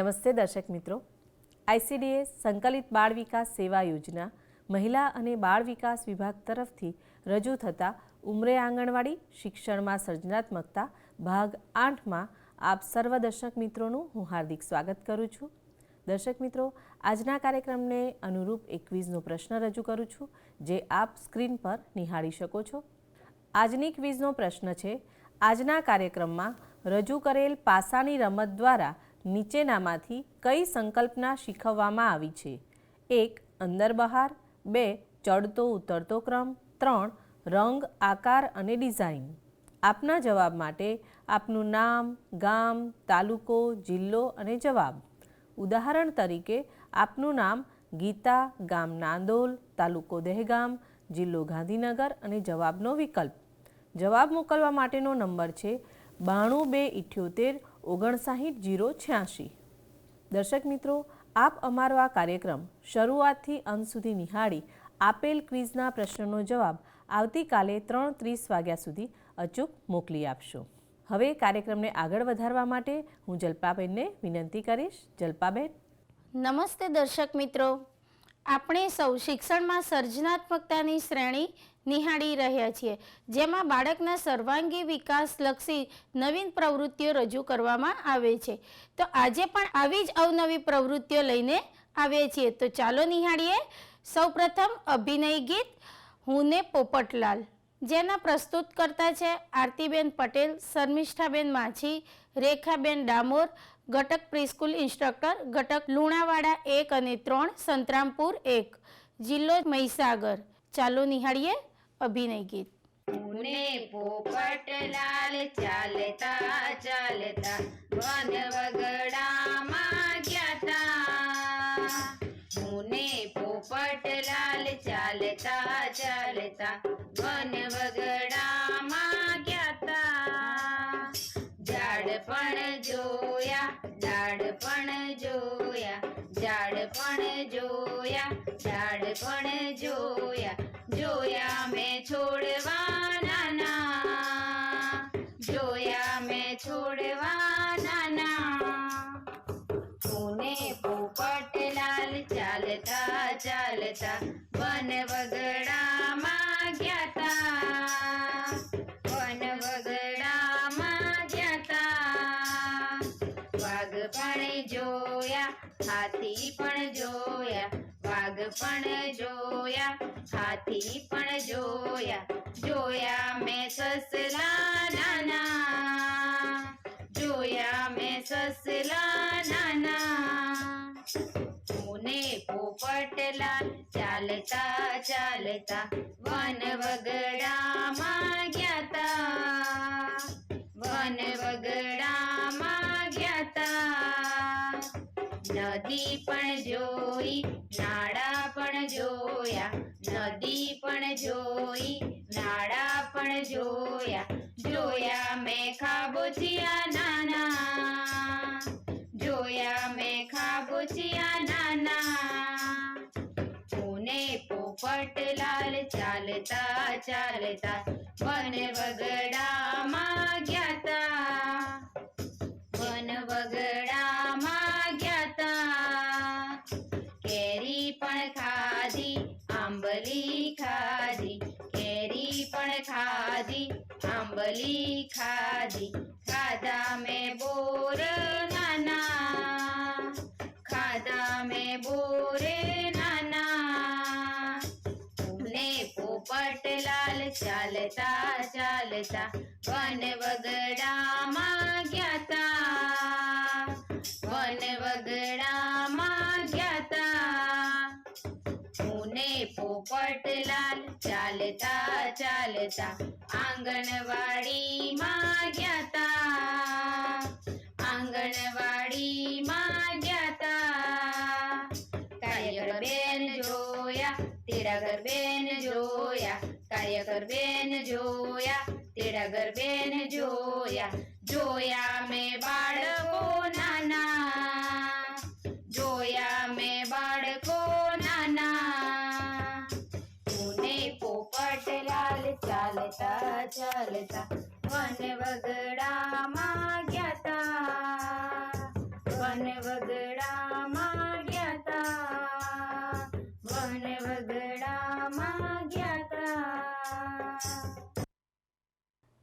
નમસ્તે દર્શક મિત્રો. આઈસીડીએસ સંકલિત બાળ વિકાસ સેવા યોજના મહિલા અને બાળ વિકાસ વિભાગ તરફથી રજૂ થતા ઉમરે આંગણવાડી શિક્ષણમાં સર્જનાત્મકતા ભાગ આઠમાં આપ સર્વ દર્શક મિત્રોનું હું હાર્દિક સ્વાગત કરું છું. દર્શક મિત્રો, આજના કાર્યક્રમને અનુરૂપ એકવીસનો પ્રશ્ન રજૂ કરું છું, જે આપ સ્ક્રીન પર નિહાળી શકો છો. આજની ક્વિઝનો પ્રશ્ન છે, આજના કાર્યક્રમમાં રજૂ કરેલ પાસાની રમત દ્વારા નીચેનામાંથી કઈ સંકલ્પના શીખવવામાં આવી છે? એક, અંદર બહાર. બે, ચડતો ઉતરતો ક્રમ. ત્રણ, રંગ, આકાર અને ડિઝાઇન. આપના જવાબ માટે આપનું નામ, ગામ, તાલુકો, જિલ્લો અને જવાબ. ઉદાહરણ તરીકે, આપનું નામ ગીતા, ગામ નાંદોલ, તાલુકો દહેગામ, જિલ્લો ગાંધીનગર અને જવાબનો વિકલ્પ. જવાબ મોકલવા માટેનો નંબર છે બાણું બે ઇઠ્યોતેર ઓગણસાઠ જીરો છ્યાસી દર્શક મિત્રો, આપ અમારો આ કાર્યક્રમ શરૂઆતથી અંત સુધી નિહાળી આપેલ ક્વિઝના પ્રશ્નનો જવાબ આવતીકાલે ત્રણ ત્રીસ વાગ્યા સુધી અચૂક મોકલી આપશો. હવે કાર્યક્રમને આગળ વધારવા માટે હું જલ્પાબેનને વિનંતી કરીશ. જલ્પાબેન. નમસ્તે દર્શક મિત્રો. આપણે સૌ શિક્ષણમાં સર્જનાત્મકતાની શ્રેણી નિહાળી રહ્યા છીએ. જેમાં બાળકના સર્વાંગી વિકાસલક્ષી નવીન પ્રવૃત્તિઓ રજૂ કરવામાં આવે છે. તો આજે પણ આવી જ અવનવી પ્રવૃત્તિઓ લઈને આવીએ છીએ. તો ચાલો નિહાળીએ. સૌપ્રથમ અભિનય ગીત હુંને પોપટલાલ. જેના પ્રસ્તુત કરતા છે આરતીબેન પટેલ, શર્મિષ્ઠાબેન માછી, રેખાબેન ડામોર, ઘટક પ્રીસ્કૂલ ઇન્સ્ટ્રક્ટર, ઘટક લુણાવાડા એક અને ત્રણ, સંતરામપુર એક. જિલ્લો મહીસાગર. ચાલો નિહાળીએ. અભિનય ગીત. ને પોપટલાલ ચાલતા ચાલતા વન વગડામાં ગયા મુને પોપટલાલ ચાલતા ચાલતા વન વગડામાં ગયા ઝાડ પણ જોયા, ઝાડ પણ જોયા, ઝાડ પણ જોયા, ઝાડ પણ જોયા. પણ જોયા, હાથી પણ જોયા જોયા મેં સસલા નાના, જોયા મેં સસલા નાના. મને પોપટલાલ ચાલતા ચાલતા વન વગડામાં ગયા તા, વન વગડામાં નદી પણ જોઈ, નાળા પણ જોયા. નદી પણ જોઈ, નાળા પણ જોયા. જોયા મેં ખાબોચિયા નાના. જોયા મેં ખાબોચિયા નાના. પુને પોપટલાલ ચાલતા ચાલતા વન વગડામાં ચાલતા ચાલતા વન વગડામાં ગયા વન વગડામાં ગયા પુને પોપટલાલ ચાલતા ચાલતા આંગણવાડીમાં જોયા જોયા.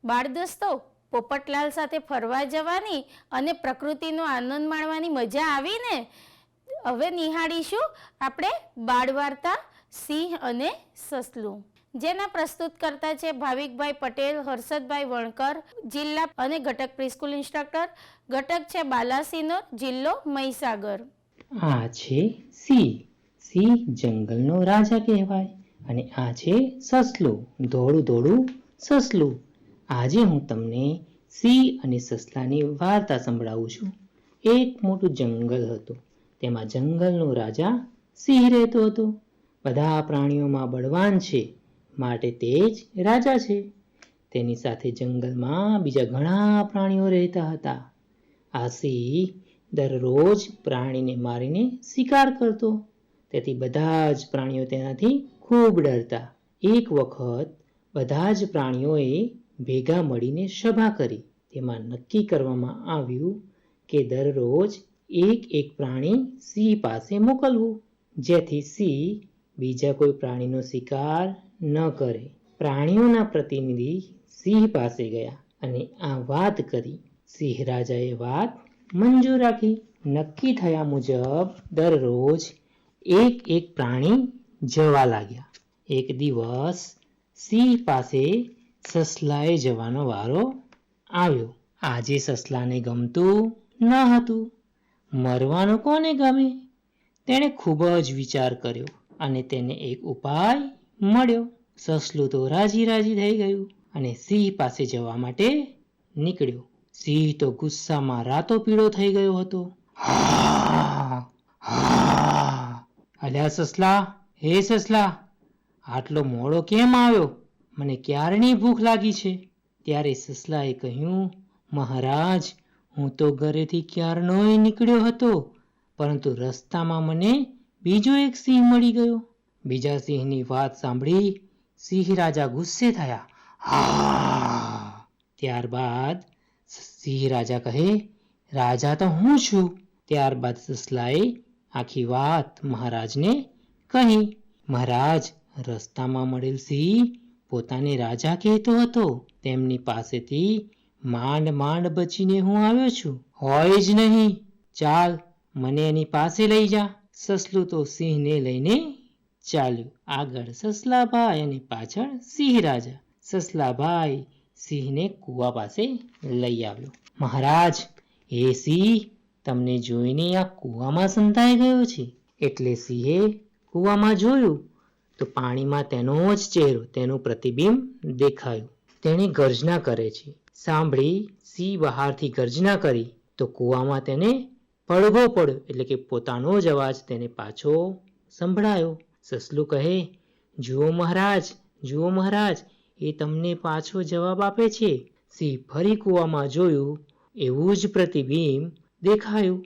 બાળ દોસ્તો પોપટલાલ સાથે ફરવા જવાની અને પ્રકૃતિનો આનંદ માણવાની મજા આવી ને હવે નિહાળીશું આપણે બાળ વાર્તા સિંહ અને સસલું. જેના પ્રસ્તુત કરતા છે ભાવિકભાઈ પટેલ, હર્ષદભાઈ વણકર, જિલ્લા અને ઘટક પ્રિસ્કૂલ ઇન્સ્ટ્રક્ટર, ઘટક છે બાલાસિનોર, જિલ્લો મહીસાગર. આ છે સિંહ. સિંહ જંગલનો રાજા કહેવાય અને આ છે સસલું. ધોળું ધોળું સસલું. આજે હું તમને સિંહ અને સસલાની વાર્તા સંભળાવું છું. એક મોટું જંગલ હતું. તેમાં જંગલનો રાજા સિંહ રહેતો હતો. બધા પ્રાણીઓમાં બળવાન છે. માટે તે જ રાજા છે. તેની સાથે જંગલમાં બીજા ઘણા પ્રાણીઓ રહેતા હતા. આ સિંહ દરરોજ પ્રાણીને મારીને શિકાર કરતો. તેથી બધા જ પ્રાણીઓ તેનાથી ખૂબ ડરતા. એક વખત બધા જ પ્રાણીઓએ ભેગા મળીને સભા કરી. તેમાં નક્કી કરવામાં આવ્યું કે દરરોજ એક એક પ્રાણી સિંહ પાસે મોકલવું, જેથી સિંહ બીજા કોઈ પ્રાણીનો શિકાર ન કરે. પ્રાણીઓના પ્રતિનિધિ સિંહ પાસે ગયા અને આ વાત કરી. સિંહ રાજાએ વાત મંજૂર રાખી. નક્કી થયા મુજબ દરરોજ એક એક પ્રાણી જવા લાગ્યા. એક દિવસ સિંહ પાસે સસલાએ જવાનો વારો આવ્યો. આજે સસલાને ગમતું ન હતું. મરવાનું કોને ગમે? તેણે ખૂબ જ વિચાર કર્યો અને તેને એક ઉપાય મળ્યો. સસલું તો રાજી રાજી થઈ ગયું અને સિંહ પાસે જવા માટે નીકળ્યો. સિંહ તો ગુસ્સામાં રાતો પીળો થઈ ગયો હતો. અલ્યા સસલા, હે સસલા, આટલો મોડો કેમ આવ્યો? મને ક્યારની ભૂખ લાગી છે? ત્યારે સસલાએ કહ્યું, મહારાજ, હું તો ઘરેથી ક્યારનોય નીકળ્યો હતો, પરંતુ રસ્તામાં મને બીજો એક સિંહ મળી ગયો. બીજા સિંહની વાત સાંભળી સિંહ રાજા ગુસ્સે થયા. હા. ત્યારબાદ સિંહ રાજા કહે, રાજા તો હું છું. ત્યારબાદ સસલાએ આખી વાત મહારાજને કહી. મહારાજ, રસ્તામાં મળેલ સિંહ પોતાને રાજા કહેતો હતો, તેમની પાસેથી માંડ માંડ બચીને હું આવ્યો છું. હોય જ નહીં. ચાલ, મને એની પાસે લઈ જા. સસલું તો સિંહને લઈને ચાલ્યું. આગળ સસલાભાઈ અને પાછળ સિંહ રાજા. સસલાભાઈ સિંહને કૂવા પાસે લઈ આવ્યો. મહારાજ, એ સિંહ તમને જોઈને આ કૂવામાં સંતાઈ ગયો છે. એટલે સિંહે કૂવામાં જોયું. તો પાણીમાં તેનો જ ચહેરો, તેનું પ્રતિબિંબ દેખાયું. તેણે ગર્જના કરે છે. સાંભળી, સિંહ બહારથી ગર્જના કરી, તો કૂવામાં તેને પડઘો પડ્યો, એટલે કે પોતાનો જ અવાજ તેને પાછો સંભળાયો. સસલું કહે, જુઓ મહારાજ જુઓ મહારાજ, એ તમને પાછો જવાબ આપે છે. સિંહ ફરી કૂવામાં જોયું, એવું જ પ્રતિબિંબ દેખાયું.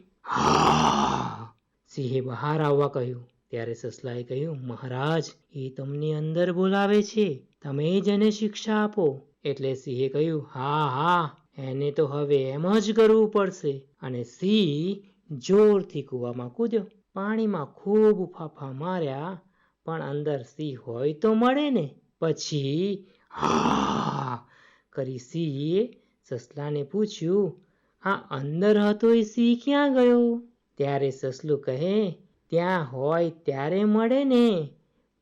સિંહે બહાર આવવા કહ્યું ત્યારે સસલાએ કહ્યું, મહારાજ એ તમને અંદર બોલાવે છે. તમે જ એને શિક્ષા આપો. એટલે સિંહે કહ્યું, હા હા, એને તો હવે એમ જ કરવું પડશે. અને સિંહ જોરથી કૂવામાં કૂદ્યો. પાણીમાં ખૂબ ફાફા માર્યા, પણ અંદર સિંહ હોય તો મળે ને. પછી, હા, કરી સિંહે સસલાને પૂછ્યું, આ અંદર હતો એ સિંહ ક્યાં ગયો? ત્યારે સસલું કહે ત્યાં હોય ત્યારે મળે ને.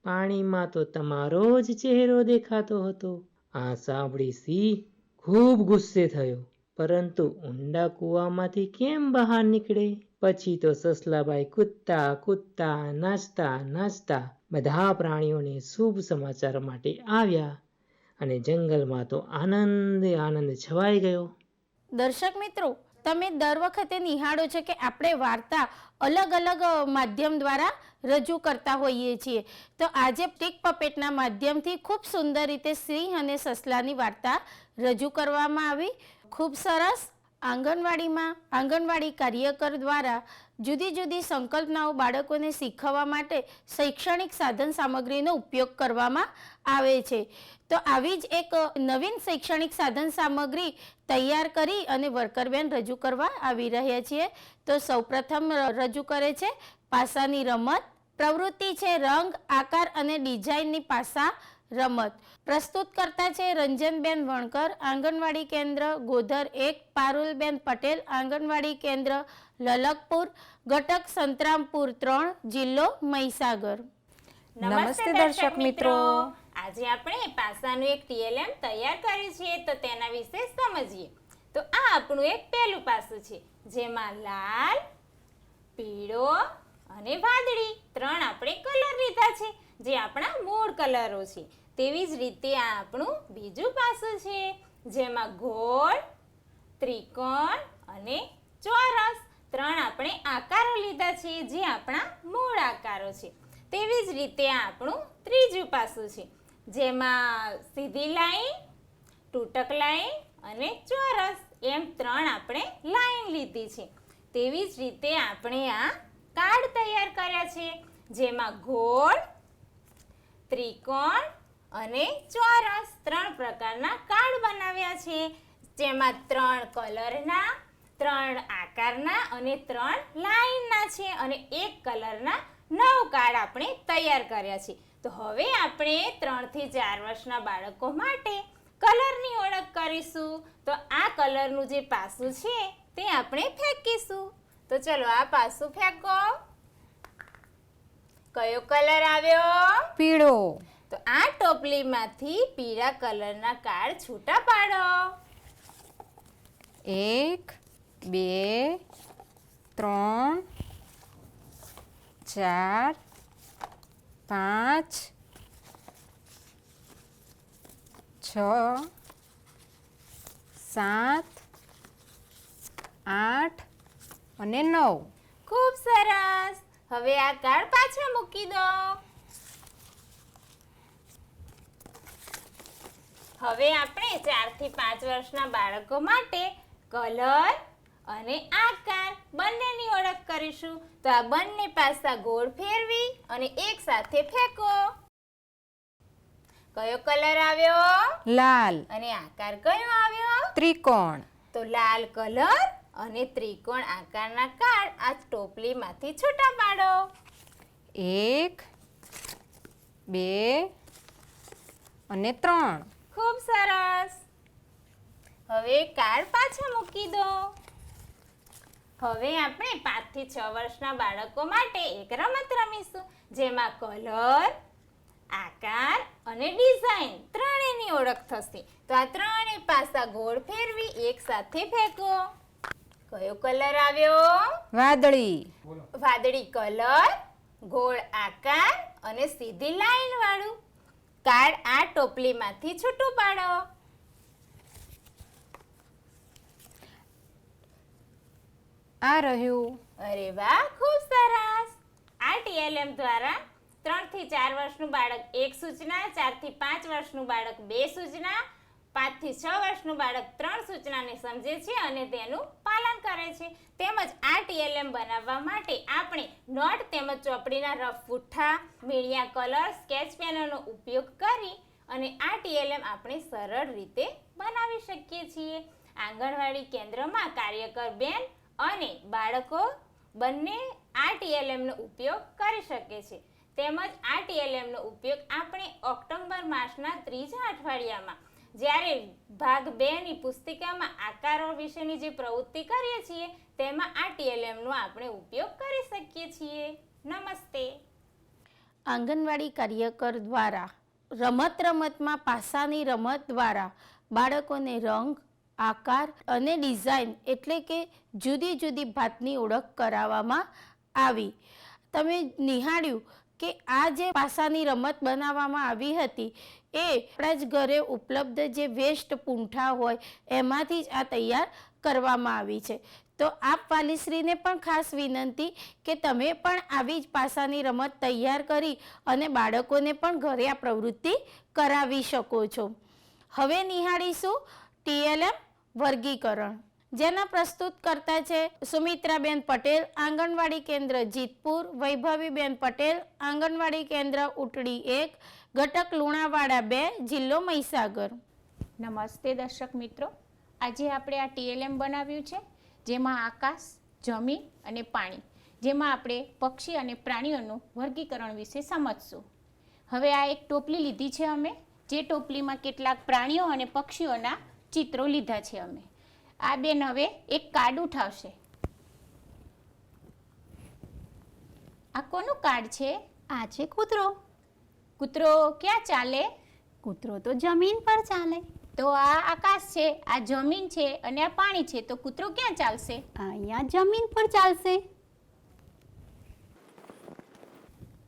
પાણીમાં તો તમારો જ ચહેરો દેખાતો હતો. આ સાંભળી સિંહ ખૂબ ગુસ્સે થયો. પરંતુ ઊંડા કૂવામાંથી કેમ બહાર નીકળે? પછી તો સસલાબાઈ કૂદતા કૂદતા, નાચતા નાચતા બધા પ્રાણીઓને શુભ સમાચાર માટે આવ્યા અને જંગલમાં તો આનંદ આનંદ છવાઈ ગયો. દર્શક મિત્રો તમે દર વખતે નિહાળો છો કે આપણે વાર્તા અલગ અલગ માધ્યમ દ્વારા રજૂ કરતા હોઈએ છીએ. તો આજે ટીક પપેટના માધ્યમથી ખૂબ સુંદર રીતે સિંહ અને સસલાની વાર્તા રજૂ કરવામાં આવી. ખૂબ સરસ. આંગણવાડીમાં, આંગણવાડી કાર્યકર દ્વારા જુદી જુદી સંકલ્પનાઓ બાળકોને શીખવવા માટે શૈક્ષણિક સાધન સામગ્રીનો ઉપયોગ કરવામાં આવે છે. તો આવી જ એક નવીન શૈક્ષણિક સાધન સામગ્રી તૈયાર કરી અને વર્કરબેન રજૂ કરવા આવી રહ્યા છીએ. તો સૌપ્રથમ રજૂ કરે છે પાસાની રમત, પ્રવૃત્તિ છે રંગ, આકાર અને ડિઝાઇનની પાસા રમત. પ્રસ્તુત કરતા છે રંજનબેન વણકર, આંગણવાડી કેન્દ્ર ગોધર એક, પારુલબેન પટેલ, આંગણવાડી કેન્દ્ર લલકપુર ઘટક સંતરામપુર ત્રણ જિલ્લો મહીસાગર. નમસ્તે દર્શક મિત્રો. આજે આપણે પાસાનું એક ટીએલએમ તૈયાર કર્યું છે તો તેના વિશે સમજીએ. તો આ આપણું એક પહેલું પાસું છે જેમાં લાલ પીળો અને વાદળી ત્રણ આપણે કલર લીધા છે જે આપણા મૂળ કલરો છે. તેવી જ રીતે આ આપણું બીજું પાસું છે જેમાં ગોળ ત્રિકોણ અને ચોરસ. ત્રણ આપણે આકારો લીધા છે, જે આપણા મૂળ આકારો છે. તેવી જ રીતે આપણું ત્રીજું પાસું છે, જેમાં સીધી લાઈન, તૂટક લાઈન અને ચોરસ એમ ત્રણ આપણે લાઈન લીધી છે. તેવી જ રીતે આપણે આ કાર્ડ તૈયાર કર્યા છે, જેમાં ગોળ, ત્રિકોણ અને ચોરસ ત્રણ પ્રકારના કાર્ડ બનાવ્યા છે. જેમાં ત્રણ કલરના, ત્રણ આકારના અને ત્રણ લાઈનના છે અને એક કલરના નવ કાર્ડ આપણે તૈયાર કર્યા છે. તો હવે આપણે ત્રણથી ચાર વર્ષના બાળકો માટે કલરની ઓળખ કરીશું. તો આ કલરનું જે પાસું છે તે આપણે ફેંકીશું. તો ચલો આ પાસું ફેંકો. કયો કલર આવ્યો? પીળો. તો આ ટોપલીમાંથી પીળા કલરના કાર્ડ છૂટા પાડો. એક બે, ત્રણ, ચાર, પાંચ, છ, સાત, આઠ અને નવ. ખૂબ સરસ. હવે આ કાર્ડ પાછળ મૂકી દો. હવે આપણે ચારથી પાંચ વર્ષના બાળકો માટે કલર અને આકાર બંનેની ઓળખ કરીશું. તો આ બંને પાસા ગોળ ફેરવી અને એક સાથે ફેંકો. કયો કલર આવ્યો? લાલ. અને આકાર કયો આવ્યો? ત્રિકોણ. તો લાલ કલર અને ત્રિકોણ આકારના કાર્ડ આ ટોપલીમાંથી છૂટા પાડો. એક બે અને ત્રણ. ખૂબ સરસ. હવે કાર્ડ પાછા મૂકી દો. હવે આપણે પાંચથી છ વર્ષના બાળકો માટે એક રમત રમીશું જેમાં કલર આકાર અને ડિઝાઇન ત્રણેયની ઓળખ થશે. તો આ ત્રણેય પાસા ગોળ ફેરવી એક સાથે ફેંકો કયો કલર આવ્યો? વાદળી. વાદળી કલર ગોળ આકાર અને સીધી લાઈન વાળું કાર્ડ આ ટોપલીમાંથી છૂટું પાડો. આ રહ્યું. અરે વાહ, ખૂબ સરસ. આ ટીએલએમ દ્વારા ત્રણથી ચાર વર્ષનું બાળક એક સૂચના, ચારથી પાંચ વર્ષનું બાળક બે સૂચના, પાંચથી છ વર્ષનું બાળક ત્રણ સૂચનાને સમજે છે અને તેનું પાલન કરે છે. તેમજ આ ટીએલએમ બનાવવા માટે આપણે નોટ તેમજ ચોપડીના રફ પુઠ્ઠા મીડિયા કલર, સ્કેચ પેનનો ઉપયોગ કરી અને આ ટીએલએમ આપણે સરળ રીતે બનાવી શકીએ છીએ. આંગણવાડી કેન્દ્રમાં કાર્યકર બેન અને બાળકો બંને આ ટીએલએમનો ઉપયોગ કરી શકે છે. તેમજ આ ટીએલએમનો ઉપયોગ આપણે ઓક્ટોબર માસના ત્રીજા અઠવાડિયામાં, જ્યારે ભાગ બેની પુસ્તિકામાં આકારો વિશેની જે પ્રવૃત્તિ કરીએ છીએ, તેમાં આ ટીએલએમનો આપણે ઉપયોગ કરી શકીએ છીએ. નમસ્તે. આંગણવાડી કાર્યકર દ્વારા રમત રમતમાં પાસાની રમત દ્વારા બાળકોને રંગ આકાર અને ડિઝાઇન એટલે કે જુદી જુદી ભાતની ઓળખ કરાવવામાં આવી. તમે નિહાળ્યું કે આ જે પાસાની રમત બનાવવામાં આવી હતી, એ આપણા જ ઘરે ઉપલબ્ધ જે વેસ્ટ પૂંઠા હોય, એમાંથી જ આ તૈયાર કરવામાં આવી છે. તો આપ વાલીશ્રીને પણ ખાસ વિનંતી કે તમે પણ આવી જ પાસાની રમત તૈયાર કરી અને બાળકોને પણ ઘરે આ પ્રવૃત્તિ કરાવી શકો છો. હવે નિહાળીશું ટીએલએમ વર્ગીકરણ. જેના પ્રસ્તુત કરતા છે સુમિત્રાબેન પટેલ, આંગણવાડી કેન્દ્ર જીતપુર, વૈભવીબેન પટેલ, આંગણવાડી કેન્દ્ર ઉટડી એક, ઘટક લુણાવાડા બે, જિલ્લો મહીસાગર. નમસ્તે દર્શક મિત્રો. આજે આપણે આ ટીએલએમ બનાવ્યું છે, જેમાં આકાશ, જમીન અને પાણી. જેમાં આપણે પક્ષી અને પ્રાણીઓનું વર્ગીકરણ વિશે સમજશું. હવે આ એક ટોપલી લીધી છે અમે, જે ટોપલીમાં કેટલાક પ્રાણીઓ અને પક્ષીઓના ચિત્રો લીધા છે અમે. આ બેન હવે એક કાર્ડ ઉઠાવશે. આ કોનું કાર્ડ છે? આ છે કૂતરો. કૂતરો ક્યાં ચાલે? કૂતરો તો જમીન પર ચાલે. તો આ આકાશ છે આ જમીન છે અને આ પાણી છે તો કૂતરો ક્યાં ચાલશે? અહીંયા જમીન પર ચાલશે.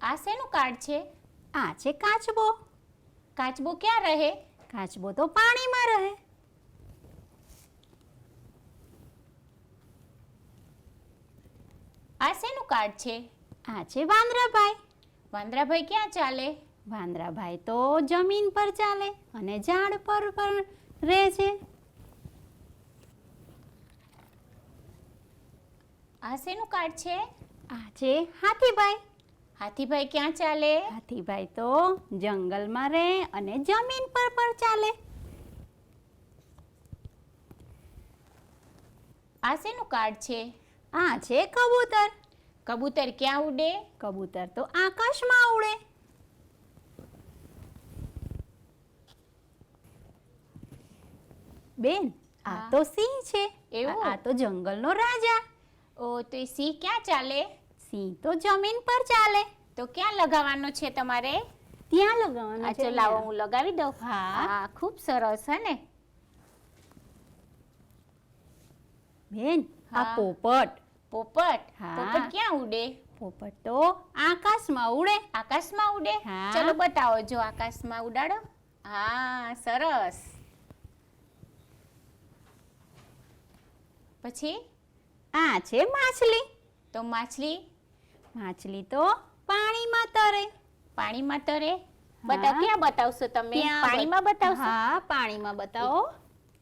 આ શેનું કાર્ડ છે? આ છે કાચબો. કાચબો ક્યાં રહે? કાચબો તો પાણીમાં રહે. આ શેનું કાર્ડ છે? આ છે વાંદરાભાઈ. વાંદરાભાઈ ક્યાં ચાલે? વાંદરાભાઈ તો જમીન પર ચાલે અને ઝાડ પર પણ રહે છે. આ શેનું કાર્ડ છે? આ છે હાથીભાઈ. હાથીભાઈ ક્યાં ચાલે? હાથીભાઈ તો જંગલમાં રહે અને જમીન પર પણ ચાલે. આ શેનું કાર્ડ છે? આ છે કબૂતર. કબૂતર ક્યાં ઉડે? કબૂતર તો આકાશમાં ઉડે. બેન આ તો સિંહ છે. એવું? આ તો જંગલનો રાજા. ઓ તો એ સિંહ ક્યાં ચાલે? સિંહ તો જમીન પર ચાલે. તો ક્યાં લગાવવાનો છે તમારે? ત્યાં લગાવવાનો છે લાવો હું લગાવી દઉં. હા. હા ખૂબ સરસ હે ને? બેન આ હા. પોપટ. પોપટ? હા. પોપટ ક્યાં ઉડે? પોપટ તો આકાશમાં ઉડે. આકાશમાં ઉડે? હા. ચલો બતાવો જો આકાશમાં ઉડાડો. હા સરસ. પછી? આ છે માછલી. તો માછલી? માછલી તો પાણીમાં તરે. પાણીમાં તરે? બતાવ હા. ક્યાં બતાવશો તમે? ત્યાં પાણીમાં બતાવશો? હા પાણીમાં બતાવો.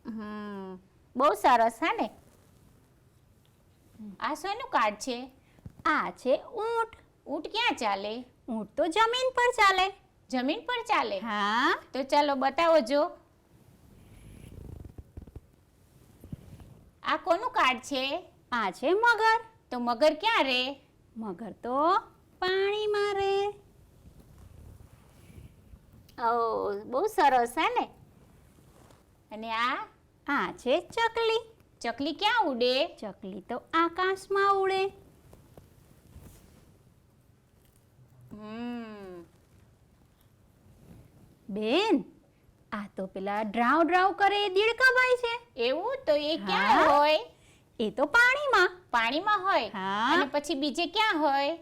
હમ. બહુ સરસ હા ને? આ શેનું કાર્ડ છે? આ છે ઊંટ. ઊંટ ક્યાં ચાલે? ઊંટ તો જમીન પર ચાલે. જમીન પર ચાલે? હા. તો ચાલો બતાવો જો. આ કોનું કાર્ડ છે? આ છે મગર. તો મગર ક્યાં રે? મગર તો પાણીમાં રહે ઓ બહુ સરસ હે ને. અને આ? આ છે ચકલી. ચકલી ક્યાં ઉડે? ચકલી તો આકાશમાં ઉડે. બેન આ તો પેલા ડ્રાવ ડ્રાવ કરે દીડકાભાઈ છે. એવું? તો એ ક્યાં હોય? એ તો પાણીમાં. પાણીમાં હોય. અને પછી બીજે ક્યાં હોય?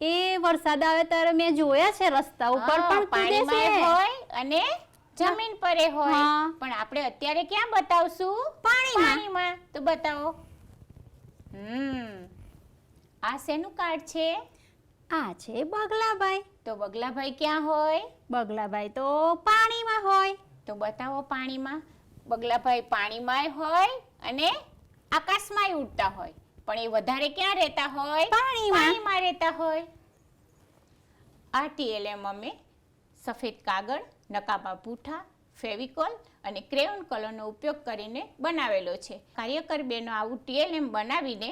એ વરસાદ આવે ત્યારે મેં જોયા છે રસ્તા ઉપર પણ પાણીમાં હોય અને જમીન પર એ હોય. હા. પણ આપણે અત્યારે ક્યાં બતાવશું? પાણીમાં. પાણીમાં. તો બતાવો. હમ. આ શેનું કાર્ડ છે? આ છે બગલાભાઈ. તો બગલાભાઈ ક્યાં હોય? બગલાભાઈ તો પાણીમાં હોય. તો બતાવો પાણીમાં. બગલાભાઈ પાણીમાંય હોય અને આકાશમાંય ઉડતા હોય. પણ એ વધારે ક્યાં રહેતા હોય? પાણીમાં. પાણીમાં રહેતા હોય. આ ટીએલએમ અમે સફેદ કાગળ નકામા પૂઠા ફેવિકોલ અને ક્રેયોન કલરનો ઉપયોગ કરીને બનાવેલો છે. કાર્યકર બેનો આવું ટીએલએમ બનાવીને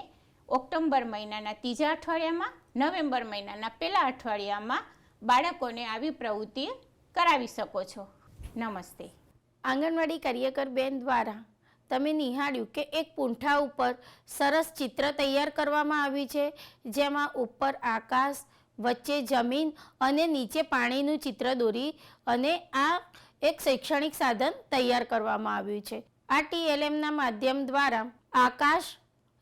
ઓક્ટોબર મહિનાના ત્રીજા અઠવાડિયામાં, નવેમ્બર મહિનાના પહેલા અઠવાડિયામાં બાળકોને આવી પ્રવૃત્તિ કરાવી શકો છો. નમસ્તે. આંગણવાડી કાર્યકર બેન દ્વારા તમે નિહાળ્યું કે એક પૂંઠા ઉપર સરસ ચિત્ર તૈયાર કરવામાં આવ્યું છે, જેમાં ઉપર આકાશ વચ્ચે જમીન અને નીચે પાણીનું ચિત્ર દોરી અને આ એક શૈક્ષણિક સાધન તૈયાર કરવામાં આવ્યું છે. આ ટીએલએમના માધ્યમ દ્વારા આકાશ,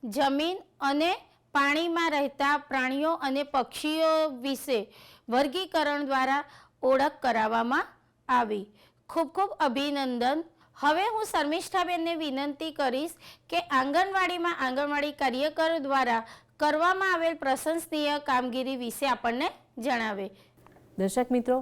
જમીન અને પાણીમાં રહેતા પ્રાણીઓ અને પક્ષીઓ વિશે વર્ગીકરણ દ્વારા ઓળખ કરાવવામાં આવી. ખૂબ ખૂબ અભિનંદન. હવે હું શર્મિષ્ઠાબેનને વિનંતી કરીશ કે આંગણવાડીમાં આંગણવાડી કાર્યકરો દ્વારા કરવામાં આવેલ પ્રશંસનીય કામગીરી વિશે આપણને જણાવે. દર્શક મિત્રો,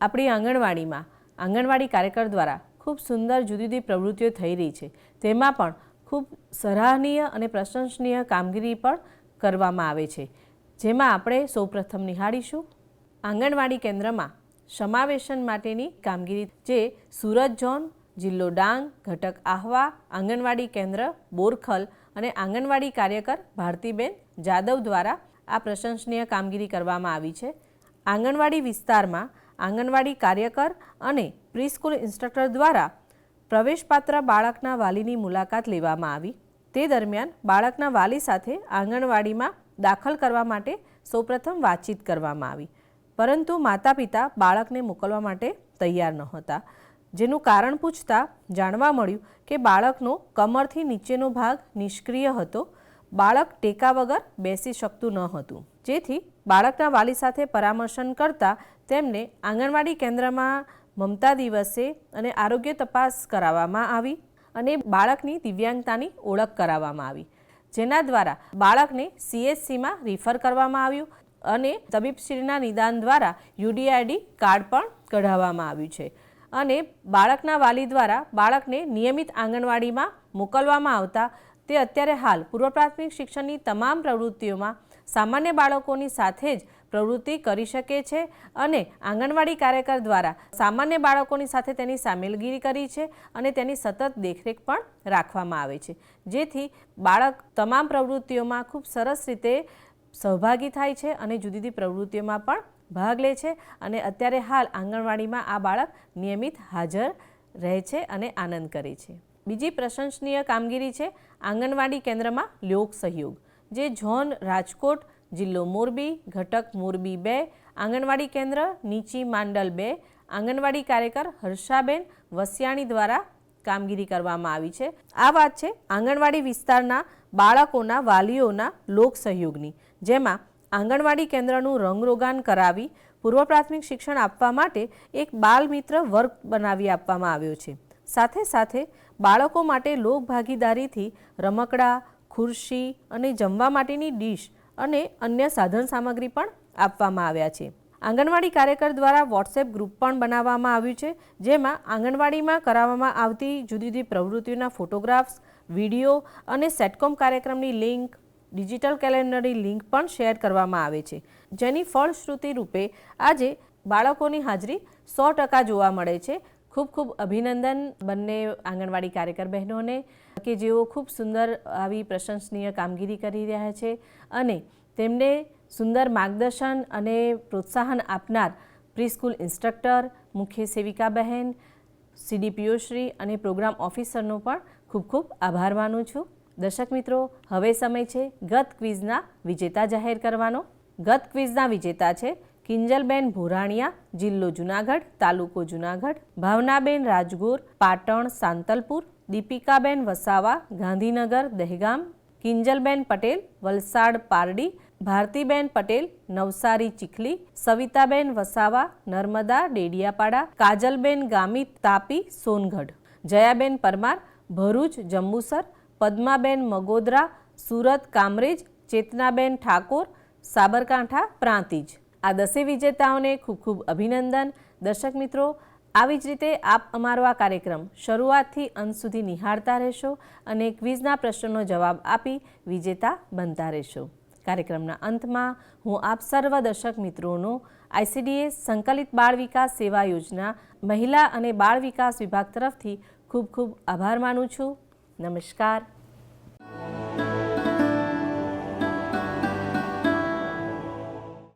આપણી આંગણવાડીમાં આંગણવાડી કાર્યકર દ્વારા ખૂબ સુંદર જુદી જુદી પ્રવૃત્તિઓ થઈ રહી છે. તેમાં પણ ખૂબ સરાહનીય અને પ્રશંસનીય કામગીરી પણ કરવામાં આવે છે. જેમાં આપણે સૌપ્રથમ નિહાળીશું આંગણવાડી કેન્દ્રમાં સમાવેશન માટેની કામગીરી જે સુરત ઝોન, જિલ્લો ડાંગ, ઘટક આહવા, આંગણવાડી કેન્દ્ર, બોરખલ અને આંગણવાડી કાર્યકર ભારતીબેન જાદવ દ્વારા આ પ્રશંસનીય કામગીરી કરવામાં આવી છે. આંગણવાડી વિસ્તારમાં આંગણવાડી કાર્યકર અને પ્રીસ્કૂલ ઇન્સ્ટ્રક્ટર દ્વારા પ્રવેશપાત્ર બાળકના વાલીની મુલાકાત લેવામાં આવી. તે દરમિયાન બાળકના વાલી સાથે આંગણવાડીમાં દાખલ કરવા માટે સૌપ્રથમ વાતચીત કરવામાં આવી. પરંતુ માતા પિતા બાળકને મોકલવા માટે તૈયાર નહોતા, જેનું કારણ પૂછતા જાણવા મળ્યું કે બાળકનો કમરથી નીચેનો ભાગ નિષ્ક્રિય હતો બાળક ટેકા વગર બેસી શકતું ન હતું. જેથી બાળકના વાલી સાથે પરામર્શન કરતા તેમને આંગણવાડી કેન્દ્રમાં મમતા દિવસે અને આરોગ્ય તપાસ કરાવવામાં આવી અને બાળકની દિવ્યાંગતાની ઓળખ કરાવવામાં આવી. જેના દ્વારા બાળકને સીએચસીમાં રિફર કરવામાં આવ્યું અને તબીબશ્રીના નિદાન દ્વારા યુડીઆઈડી કાર્ડ પણ કઢાવવામાં આવ્યું છે. અને બાળકના વાલી દ્વારા બાળકને નિયમિત આંગણવાડીમાં મોકલવામાં આવતા તે અત્યારે હાલ પૂર્વ પ્રાથમિક શિક્ષણની તમામ પ્રવૃત્તિઓમાં સામાન્ય બાળકોની સાથે જ પ્રવૃત્તિ કરી શકે છે અને આંગણવાડી કાર્યકર દ્વારા સામાન્ય બાળકોની સાથે તેની સામેલગીરી કરી છે અને તેની સતત દેખરેખ પણ રાખવામાં આવે છે. જેથી બાળક તમામ પ્રવૃત્તિઓમાં ખૂબ સરસ રીતે સહભાગી થાય છે અને જુદી જુદી પ્રવૃત્તિઓમાં પણ ભાગ લે છે અને અત્યારે હાલ આંગણવાડીમાં આ બાળક નિયમિત હાજર રહે છે અને આનંદ કરે છે. બીજી પ્રશંસનીય કામગીરી છે આંગણવાડી કેન્દ્રમાં લોક સહયોગ, જે ઝોન રાજકોટ, જિલ્લો મોરબી, ઘટક મોરબી બે, આંગણવાડી કેન્દ્ર નીચી માંડલ બે, આંગણવાડી કાર્યકર હર્ષાબેન વસિયાણી દ્વારા કામગીરી કરવામાં આવી છે. આ વાત છે આંગણવાડી વિસ્તારના બાળકોના, વાલીઓના લોક સહયોગની, જેમાં આંગણવાડી કેન્દ્રનું રંગરોગાન કરાવી પૂર્વ પ્રાથમિક શિક્ષણ આપવા માટે એક બાલ મિત્ર વર્ગ બનાવી આપવામાં આવ્યો છે. સાથે સાથે બાળકો માટે લોક ભાગીદારીથી રમકડા, ખુરશી અને જમવા માટેની ડીશ અને અન્ય સાધન સામગ્રી પણ આપવામાં આવ્યા છે. આંગણવાડી કાર્યકર દ્વારા વોટ્સએપ ગ્રુપ પણ બનાવવામાં આવ્યું છે, જેમાં આંગણવાડીમાં કરાવવામાં આવતી જુદી જુદી પ્રવૃત્તિઓના ફોટોગ્રાફ્સ, વીડિયો અને સેટકોમ કાર્યક્રમની લિંક, ડિજિટલ કેલેન્ડરની લિંક પણ શેર કરવામાં આવે છે. જેની ફળશ્રુતિ રૂપે આજે બાળકોની હાજરી સો ટકા જોવા મળે છે. ખૂબ ખૂબ અભિનંદન બંને આંગણવાડી કાર્યકર બહેનોને કે જેઓ ખૂબ સુંદર આવી પ્રશંસનીય કામગીરી કરી રહ્યા છે અને તેમને સુંદર માર્ગદર્શન અને પ્રોત્સાહન આપનાર પ્રીસ્કૂલ ઇન્સ્ટ્રક્ટર, મુખ્ય સેવિકા બહેન સીડીપીઓ શ્રી અને પ્રોગ્રામ ઓફિસરનો પણ ખૂબ ખૂબ આભાર માનું છું. દર્શક મિત્રો, હવે સમય છે ગત ક્વિઝના વિજેતા જાહેર કરવાનો. ગત ક્વિઝના વિજેતા છે કિંજલબેન ભોરાણિયા, જિલ્લો જુનાગઢ, તાલુકો જુનાગઢ, ભાવનાબેન રાજગોર, પાટણ સાંતલપુર, દીપિકાબેન વસાવા, ગાંધીનગર દહેગામ, કિંજલબેન પટેલ, વલસાડ પારડી, ભારતીબેન પટેલ, નવસારી ચીખલી, સવિતાબેન વસાવા, નર્મદા ડેડિયાપાડા, કાજલબેન ગામી તાપી, સોનગઢ. જયાબેન પરમાર, ભરૂચ જંબુસર, પદ્માબેન મગોદરા, સુરત કામરેજ, ચેતનાબેન ઠાકોર, સાબરકાંઠા પ્રાંતિજ. આ દસે વિજેતાઓને ખૂબ ખૂબ અભિનંદન. દર્શક મિત્રો, આવી જ રીતે આપ અમારો આ કાર્યક્રમ શરૂઆતથી અંત સુધી નિહાળતા રહેશો અને ક્વિઝના પ્રશ્નનો જવાબ આપી વિજેતા બનતા રહેશો. કાર્યક્રમના અંતમાં હું આપ સર્વ દર્શક મિત્રોનો આઈસીડીએસ સંકલિત બાળ વિકાસ સેવા યોજના મહિલા અને બાળ વિકાસ વિભાગ તરફથી ખૂબ ખૂબ આભાર માનું છું. નમસ્કાર.